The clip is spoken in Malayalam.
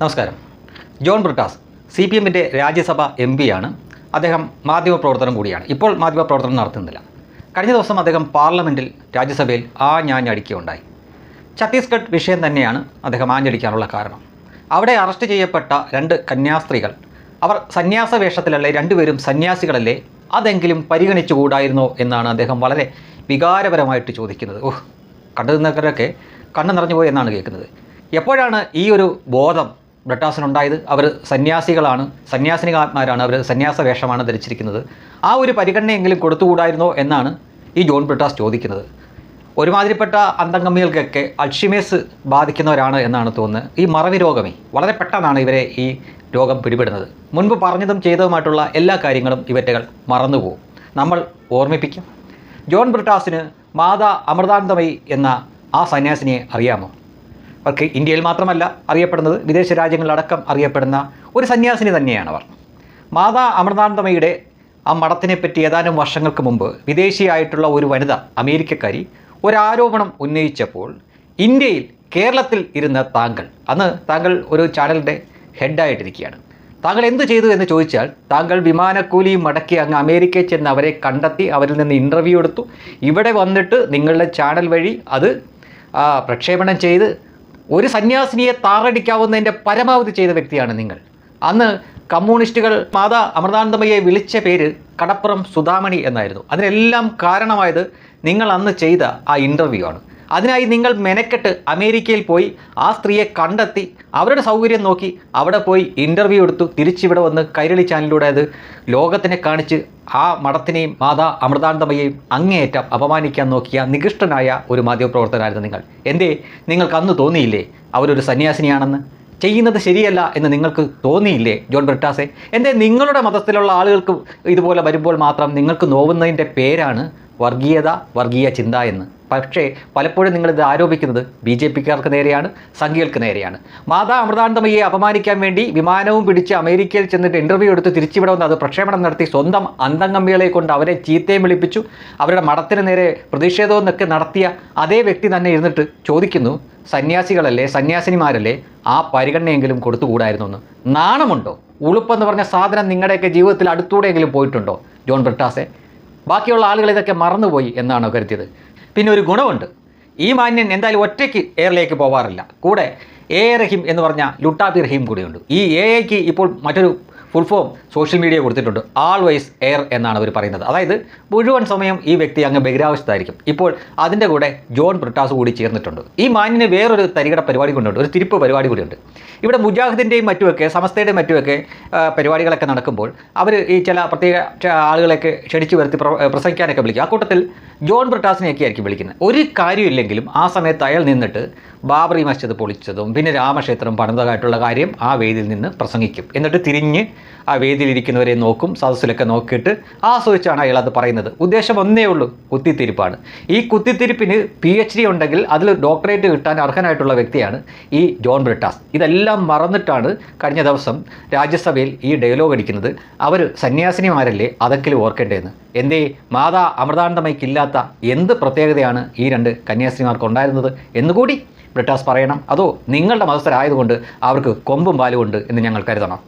നമസ്കാരം. ജോൺ ബ്രിട്ടാസ് സി പി എമ്മിന്റെ രാജ്യസഭ എം പിയാണ് അദ്ദേഹം മാധ്യമപ്രവർത്തനം കൂടിയാണ്. ഇപ്പോൾ മാധ്യമപ്രവർത്തനം നടത്തുന്നില്ല. കഴിഞ്ഞ ദിവസം അദ്ദേഹം പാർലമെന്റിൽ രാജ്യസഭയിൽ ആ ഞാഞ്ഞടിക്കുകയുണ്ടായി ഛത്തീസ്ഗഡ് വിഷയം തന്നെയാണ് അദ്ദേഹം ആഞ്ഞടിക്കാനുള്ള കാരണം. അവിടെ അറസ്റ്റ് ചെയ്യപ്പെട്ട രണ്ട് കന്യാസ്ത്രീകൾ അവർ സന്യാസ വേഷത്തിലല്ലേ രണ്ടുപേരും സന്യാസികളല്ലേ അതെങ്കിലും പരിഗണിച്ചുകൂടായിരുന്നോ എന്നാണ് അദ്ദേഹം വളരെ വികാരപരമായിട്ട് ചോദിക്കുന്നത്. ഓഹ് കണ്ടു കണ്ണു നിറഞ്ഞു എന്നാണ് കേൾക്കുന്നത്. എപ്പോഴാണ് ഈ ഒരു ബോധം ബ്രിട്ടാസിനുണ്ടായത് അവർ സന്യാസികളാണ് സന്യാസിനികാത്മാരാണ് അവർ സന്യാസ വേഷമാണ് ധരിച്ചിരിക്കുന്നത്. ആ ഒരു പരിഗണനയെങ്കിലും കൊടുത്തുകൂടായിരുന്നോ എന്നാണ് ഈ ജോൺ ബ്രിട്ടാസ് ചോദിക്കുന്നത്. ഒരുമാതിരിപ്പെട്ട അന്തംഗമികൾക്കൊക്കെ അൾഷിമേസ് ബാധിക്കുന്നവരാണ് എന്നാണ് തോന്നുന്നത്. ഈ മറവി രോഗമേ വളരെ പെട്ടെന്നാണ് ഇവരെ ഈ രോഗം പിടിപെടുന്നത്. മുൻപ് പറഞ്ഞതും ചെയ്തതുമായിട്ടുള്ള എല്ലാ കാര്യങ്ങളും ഇവറ്റകൾ മറന്നുപോകും. നമ്മൾ ഓർമ്മിപ്പിക്കും. ജോൺ ബ്രിട്ടാസിന് മാതാ അമൃതാനന്ദമയി എന്ന ആ സന്യാസിനിയെ അറിയാമോ? അവർക്ക് ഇന്ത്യയിൽ മാത്രമല്ല അറിയപ്പെടുന്നത് വിദേശ രാജ്യങ്ങളിലടക്കം അറിയപ്പെടുന്ന ഒരു സന്യാസിനി തന്നെയാണ് അവർ. മാതാ അമൃതാനന്ദമയുടെ ആ മഠത്തിനെ പറ്റി ഏതാനും വർഷങ്ങൾക്ക് മുമ്പ് വിദേശിയായിട്ടുള്ള ഒരു വനിത അമേരിക്കക്കാരി ഒരാരോപണം ഉന്നയിച്ചപ്പോൾ ഇന്ത്യയിൽ കേരളത്തിൽ ഇരുന്ന താങ്കൾ അന്ന് താങ്കൾ ഒരു ചാനലിന്റെ ഹെഡായിട്ടിരിക്കുകയാണ്. താങ്കൾ എന്ത് ചെയ്തു എന്ന് ചോദിച്ചാൽ താങ്കൾ വിമാനക്കൂലി മടക്കി അങ്ങ് അമേരിക്കയിൽ ചെന്ന് അവരെ കണ്ടെത്തി അവരിൽ നിന്ന് ഇന്റർവ്യൂ എടുത്തു. ഇവിടെ വന്നിട്ട് നിങ്ങളുടെ ചാനൽ വഴി അത് പ്രക്ഷേപണം ചെയ്ത് ഒരു സന്യാസിനിയെ താറടിക്കാവുന്നതിന്റെ പരമാവധി ചെയ്ത വ്യക്തിയാണ് നിങ്ങൾ. അന്ന് കമ്മ്യൂണിസ്റ്റുകൾ മാതാ അമൃതാനന്ദമയെ വിളിച്ച പേര് കടപ്പുറം സുധാമണി എന്നായിരുന്നു. അതിനെല്ലാം കാരണമായത് നിങ്ങൾ അന്ന് ചെയ്ത ആ ഇന്റർവ്യൂ ആണ്. അതിനായി നിങ്ങൾ മെനക്കെട്ട് അമേരിക്കയിൽ പോയി ആ സ്ത്രീയെ കണ്ടെത്തി അവരുടെ സൗകര്യം നോക്കി അവിടെ പോയി ഇന്റർവ്യൂ എടുത്തു. തിരിച്ചിവിടെ വന്ന് കൈരളി ചാനലിലൂടെ അത് ലോകത്തിനെ കാണിച്ച് ആ മഠത്തിനെയും മാതാ അമൃതാനന്ദമയെയും അങ്ങേയറ്റം അപമാനിക്കാൻ നോക്കിയ നികൃഷ്ടനായ ഒരു മാധ്യമപ്രവർത്തകനായിരുന്നു നിങ്ങൾ. എന്തേ? നിങ്ങൾക്ക് അന്ന് തോന്നിയില്ലേ? അവരൊരു സന്യാസിനിയാണെന്ന്? ചെയ്യുന്നത് ശരിയല്ല എന്ന് നിങ്ങൾക്ക് തോന്നിയില്ലേ ജോൺ ബ്രിട്ടാസെ? എന്റെ നിങ്ങളുടെ മതത്തിലുള്ള ആളുകൾക്ക് ഇതുപോലെ വരുമ്പോൾ മാത്രം നിങ്ങൾക്ക് നോവുന്നതിന്റെ പേരാണ് വർഗീയത വർഗീയ ചിന്ത എന്ന്. പക്ഷേ പലപ്പോഴും നിങ്ങളിത് ആരോപിക്കുന്നത് ബി ജെ പിക്കാർക്ക് നേരെയാണ് സംഘികൾക്ക് നേരെയാണ്. മാതാ അമൃതാനന്ദമയെ അപമാനിക്കാൻ വേണ്ടി വിമാനവും പിടിച്ച് അമേരിക്കയിൽ ചെന്നിട്ട് ഇന്റർവ്യൂ എടുത്ത് തിരിച്ചുവിടെ വന്ന് അത് പ്രക്ഷേപണം നടത്തി സ്വന്തം അന്തംഗമ്മികളെ കൊണ്ട് അവരെ ചീത്തയും വിളിപ്പിച്ചു. അവരുടെ മഠത്തിന് നേരെ പ്രതിഷേധവും എന്നൊക്കെ നടത്തിയ അതേ വ്യക്തി തന്നെ ഇരുന്നിട്ട് ചോദിക്കുന്നു സന്യാസികളല്ലേ സന്യാസിനിമാരല്ലേ? ആ പരിഗണനയെങ്കിലും കൊടുത്തുകൂടായിരുന്നു എന്ന് നാണമുണ്ടോ? ഉളുപ്പെന്ന് പറഞ്ഞ സാധനം നിങ്ങളുടെയൊക്കെ ജീവിതത്തിൽ അടുത്തൂടെയെങ്കിലും പോയിട്ടുണ്ടോ? ജോൺ ബ്രിട്ടാസെ. ബാക്കിയുള്ള ആളുകൾ ഇതൊക്കെ മറന്നുപോയി എന്നാണോ കരുതിയത്. പിന്നെ ഒരു ഗുണമുണ്ട്. ഈ മാന്യൻ എന്തായാലും ഒറ്റയ്ക്ക് എയറിലേക്ക് പോവാറില്ല. കൂടെ എ റഹീം എന്ന് പറഞ്ഞ ലുട്ടാബി റഹീം കൂടിയുണ്ട്. ഈ എ ഐക്ക് ഇപ്പോൾ മറ്റൊരു ഫുൾ ഫോം സോഷ്യൽ മീഡിയ കൊടുത്തിട്ടുണ്ട്. ആൾവൈസ് എയർ എന്നാണ് അവർ പറയുന്നത്. അതായത് മുഴുവൻ സമയം ഈ വ്യക്തി അങ്ങ് ബഹിരാവസ്ഥയായിരിക്കും ഇപ്പോൾ അതിന്റെ കൂടെ ജോൺ ബ്രിട്ടാസ് കൂടി ചേർന്നിട്ടുണ്ട്. ഈ മാന്യന് വേറൊരു തരികട പരിപാടി കൊണ്ടുണ്ട്. ഒരു തിരിപ്പ് പരിപാടി കൂടിയുണ്ട്. ഇവിടെ മുജാഹിദിന്റെയും മറ്റുമൊക്കെ സമസ്തയുടെയും മറ്റുമൊക്കെ പരിപാടികളൊക്കെ നടക്കുമ്പോൾ അവർ ഈ ചില പ്രത്യേക ആളുകളെയൊക്കെ ക്ഷണിച്ചു വരുത്തി പ്രസംഗിക്കാനൊക്കെ വിളിക്കും. ആ കൂട്ടത്തിൽ ജോൺ ബ്രിട്ടാസിനെയൊക്കെ ആയിരിക്കും വിളിക്കുന്നത്. ഒരു കാര്യമില്ലെങ്കിലും ആ സമയത്ത് അയാൾ നിന്നിട്ട് ബാബറി മസ്ജിദ് പൊളിച്ചതും പിന്നെ രാമക്ഷേത്രം പണിതതായിട്ടുള്ള കാര്യം ആ വേദിയിൽ നിന്ന് പ്രസംഗിക്കും. എന്നിട്ട് തിരിഞ്ഞ് ആ വേദിയിലിരിക്കുന്നവരെ നോക്കും സദസ്സിലൊക്കെ നോക്കിയിട്ട് ആസ്വദിച്ചാണ് അയാൾ അത് പറയുന്നത്. ഉദ്ദേശം ഒന്നേ ഉള്ളൂ കുത്തിത്തിരിപ്പാണ്. ഈ കുത്തിത്തിരിപ്പിന് പി എച്ച് ഡി ഉണ്ടെങ്കിൽ അതിൽ ഡോക്ടറേറ്റ് കിട്ടാൻ അർഹനായിട്ടുള്ള വ്യക്തിയാണ് ഈ ജോൺ ബ്രിട്ടാസ്. ഇതെല്ലാം മറന്നിട്ടാണ് കഴിഞ്ഞ ദിവസം രാജ്യസഭയിൽ ഈ ഡയലോഗ് അടിക്കുന്നത്. അവർ സന്യാസിനിമാരല്ലേ അതൊക്കെ ഓർക്കേണ്ടതെന്ന്. എന്തേ മാതാ അമൃതാനന്ദമയ്ക്കില്ലാത്ത എന്ത് പ്രത്യേകതയാണ് ഈ രണ്ട് കന്യാസ്ത്രീമാർക്ക് ഉണ്ടായിരുന്നത് എന്നുകൂടി ബ്രിട്ടാസ് പറയണം. അതോ നിങ്ങളുടെ മതസ്ഥരായതുകൊണ്ട് അവർക്ക് കൊമ്പും പാലുമുണ്ട് എന്ന് ഞങ്ങൾ കരുതണം.